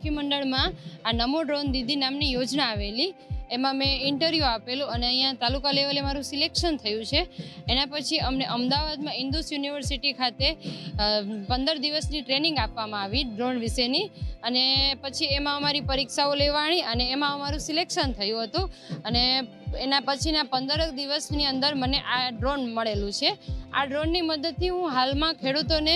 સખી મંડળમાં આ નમો ડ્રોન દીદી નામની યોજના આવેલી. એમાં મેં ઇન્ટરવ્યૂ આપેલું અને અહીંયા તાલુકા લેવલે મારું સિલેક્શન થયું છે. એના પછી અમને અમદાવાદમાં ઇન્દુસ યુનિવર્સિટી ખાતે પંદર દિવસની ટ્રેનિંગ આપવામાં આવી ડ્રોન વિશેની. અને પછી એમાં અમારી પરીક્ષાઓ લેવાણી અને એમાં અમારું સિલેક્શન થયું હતું. અને એના પછીના પંદર દિવસની અંદર મને આ ડ્રોન મળેલું છે. આ ડ્રોનની મદદથી હું હાલમાં ખેડૂતોને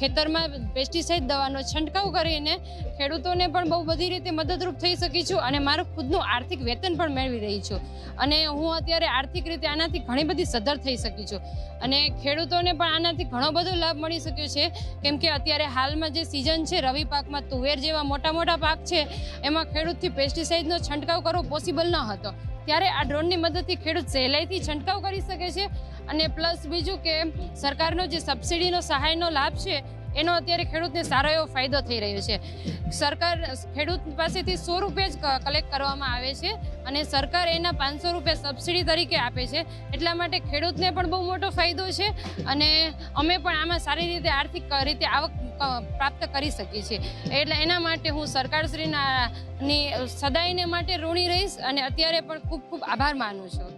ખેતરમાં પેસ્ટિસાઇડ દવાનો છંટકાવ કરીને ખેડૂતોને પણ બહુ બધી રીતે મદદરૂપ થઈ શકી છું અને મારું ખુદનું આર્થિક વેતન પણ મેળવી રહી છું. અને હું અત્યારે આર્થિક રીતે આનાથી ઘણી બધી સદ્ધર થઈ શકી છું. અને ખેડૂતોને પણ આનાથી ઘણો બધો લાભ મળી શક્યો છે. કેમ કે અત્યારે હાલમાં જે સિઝન છે, રવિ પાકમાં તુવેર જેવા મોટા મોટા પાક છે, એમાં ખેડૂતથી પેસ્ટિસાઇડનો છંટકાવ કરવો પોસિબલ ન હતો. ત્યારે આ ડ્રોનની મદદથી ખેડૂત સહેલાઈથી છંટકાવ કરી શકે છે અને પ્લસ બીજું કે સરકારનો જે સબસિડીનો સહાયનો લાભ છે એનો અત્યારે ખેડૂતને સારો એવો ફાયદો થઈ રહ્યો છે. સરકાર ખેડૂત પાસેથી સો રૂપિયા જ કલેક્ટ કરવામાં આવે છે અને સરકાર એના પાંચસો રૂપિયા સબસિડી તરીકે આપે છે. એટલા માટે ખેડૂતને પણ બહુ મોટો ફાયદો છે અને અમે પણ આમાં સારી રીતે આર્થિક રીતે આવક પ્રાપ્ત કરી શકીએ છીએ. એટલે એના માટે હું સરકારશ્રીના ની, સદાયને માટે ઋણી રહીશ અને અત્યારે પણ ખૂબ ખૂબ આભાર માનું છું.